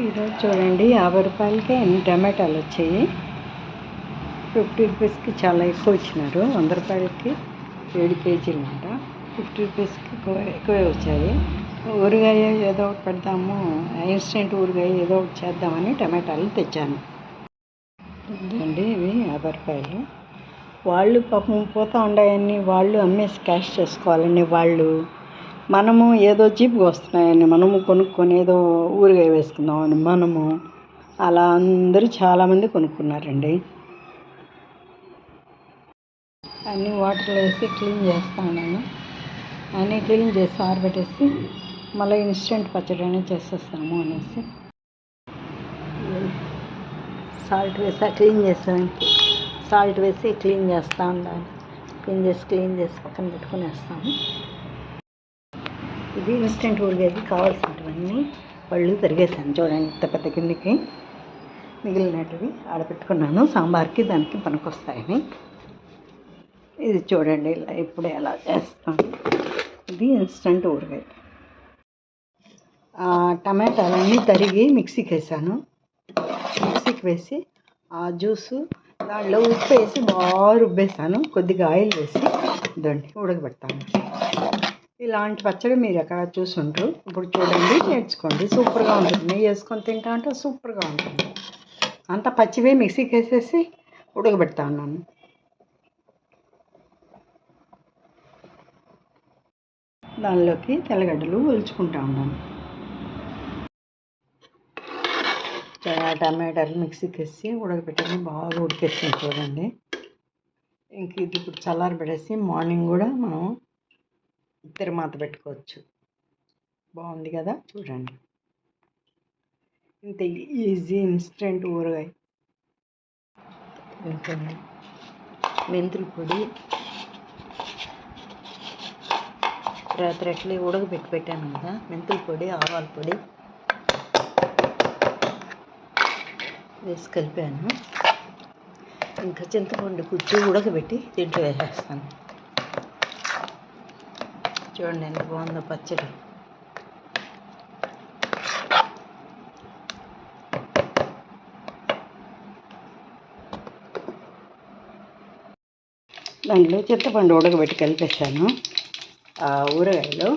ఈరోజు చూడండి యాభై రూపాయలకి ఎన్ని టమాటాలు వచ్చాయి? ఫిఫ్టీ రూపీస్కి చాలా ఎక్కువ ఇచ్చినారు. వంద రూపాయలకి ఏడు కేజీలు అంట. ఫిఫ్టీ రూపీస్కి ఎక్కువ ఎక్కువే వచ్చాయి. ఊరగాయ ఏదో ఒకటి పెడదాము ఇన్స్టెంట్ ఊరగాయ ఏదో ఒకటి చేద్దామని టమాటాలు తెచ్చాను. ఇదండి ఇవి యాభై రూపాయలు. వాళ్ళు పాపం పోతా ఉండాయని వాళ్ళు అమ్మేసి క్యాష్ చేసుకోవాలని వాళ్ళు. మనము ఏదో చీప్గా వస్తున్నాయని మనము కొనుక్కొని ఏదో ఊరిగా వేసుకుందామని మనము అలా అందరూ చాలామంది కొనుక్కున్నారండి. అన్నీ వాటర్లో వేసి క్లీన్ చేస్తా ఉన్నాను అన్నీ క్లీన్ చేసి ఆరబెట్టేసి మళ్ళీ ఇన్స్టెంట్ పచ్చడి అనేది చేసేస్తాము అనేసి. సాల్ట్ వేసా క్లీన్ చేస్తాను. సాల్ట్ వేసి క్లీన్ చేస్తూ ఉండాలి. క్లీన్ చేసి క్లీన్ చేసి పక్కన పెట్టుకునేస్తాము ఇది ఇన్స్టెంట్ ఊరిగేది కావాల్సినటువన్నీ పళ్ళు తరిగేసాను చూడండి ఇంత పెద్ద కిందికి మిగిలినటివి ఆడపెట్టుకున్నాను. సాంబార్కి దానికి పనికొస్తాయని. ఇది చూడండి ఇలా ఇప్పుడు ఎలా చేస్తాను. ఇది ఇన్స్టెంట్ ఊరగాయ టమాటాలన్నీ తరిగి మిక్సీకి వేసాను మిక్సీకి వేసి ఆ జ్యూసు దాంట్లో ఉప్పు వేసి బాగా రుబ్బేసాను కొద్దిగా ఆయిల్ వేసి దాన్ని ఉడకబెడతాను. ఇలాంటి పచ్చడి మీరు ఎక్కడ చూసుంటారు ఇప్పుడు చూడండి నేర్చుకోండి. సూపర్గా ఉంటుంది. నెయ్యి వేసుకొని తింటా అంటే సూపర్గా ఉంటుంది. అంత పచ్చివే మిక్సీకి వేసేసి ఉడకబెడతా ఉన్నాను. దానిలోకి తెల్లగడ్డలు ఒలుచుకుంటా ఉన్నాను. టమాటాలు మిక్సీకి వేసి ఉడకబెట్టి బాగా ఉడికేస్తుంది చూడండి. ఇంక ఇది ఇప్పుడు చల్లారి పెట్టేసి మార్నింగ్ కూడా మనం తిరుమాత పెట్టుకోవచ్చు. బాగుంది కదా? చూడండి. ఇంత ఈజీ ఇన్స్టెంట్ ఊరగాయ. ఇంకండి మెంతుల పొడి. రాత్రి అట్లే ఉడకబెట్టి పెట్టాను కదా? మెంతుల పొడి ఆవాల పొడి. వేసి కలిపాను. ఇంకా చింతపండు కుచ్చి ఉడకబెట్టి దీంట్లో వేసేస్తాను. చూడండి ఎంత బాగుందో పచ్చడి. దాంట్లో చింతపండు ఉడకబెట్టి కలిపేసాను ఆ ఊరగాయలు.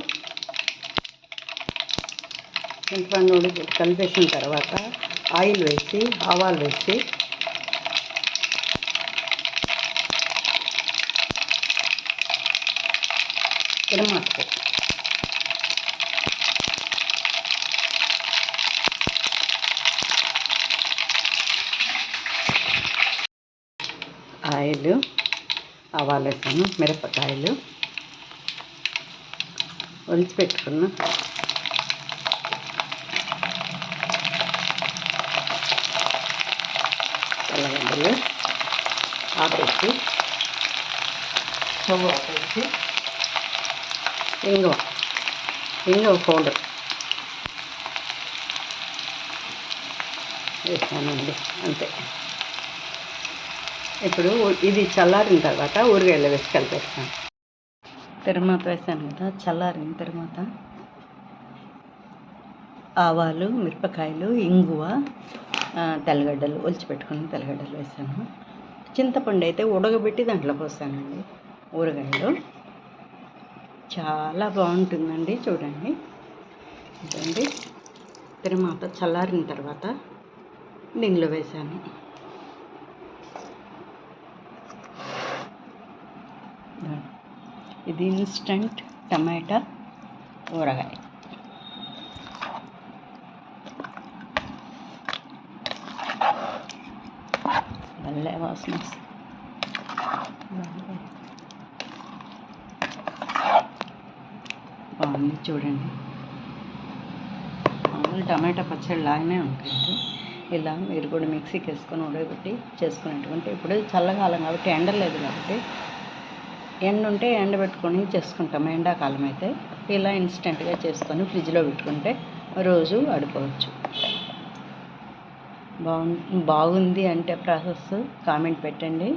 చింతపండు ఉడక కలిపేసిన తర్వాత ఆయిల్ వేసి ఆవాలు వేసి తిరమాకు ఆయిల్ ఆవాలు వేసాను మిరపకాయలు. ఒలిచి పెట్టుకున్న. తెల్లగడ్డలు ఆపేసి స్టవ్ ఆపేసి ఇంగువ ఇంగువ పౌడర్ వేసానండి అంతే. ఇప్పుడు ఇది చల్లారిన తర్వాత ఊరగాయలు వేసి కలిపేస్తాను. తిరుమాత వేసాను కదా చల్లారిన తర్వాత ఆవాలు మిరపకాయలు ఇంగువ తెల్లగడ్డలు ఒలిచిపెట్టుకుని తెల్లగడ్డలు వేసాను. చింతపండు అయితే ఉడకబెట్టి దాంట్లో పోసానండి ఊరగాయలు. చాలా బాగుంటుందండి చూడండి. ఇదండి. తిరుమాత చల్లారిన తర్వాత దీనిలో వేసాను ఇది ఇన్స్టంట్ టమాటా ఊరగాయ. భలే వాసన బాగుంది చూడండి. మామూలు టమాటా పచ్చడి లాగానే ఉంటుంది. ఇలా మీరు కూడా మిక్సీకి వేసుకొని ఉడకబెట్టి చేసుకునేటువంటి ఇప్పుడు చల్లకాలం కాబట్టి ఎండ లేదు కాబట్టి ఎండ ఉంటే ఎండ పెట్టుకొని చేసుకుంటాం. ఎండాకాలం అయితే ఇలా ఇన్స్టెంట్గా చేసుకొని ఫ్రిడ్జ్లో పెట్టుకుంటే రోజు వాడుకోవచ్చు బాగు బాగుంది అంటే ప్రాసెస్ కామెంట్ పెట్టండి.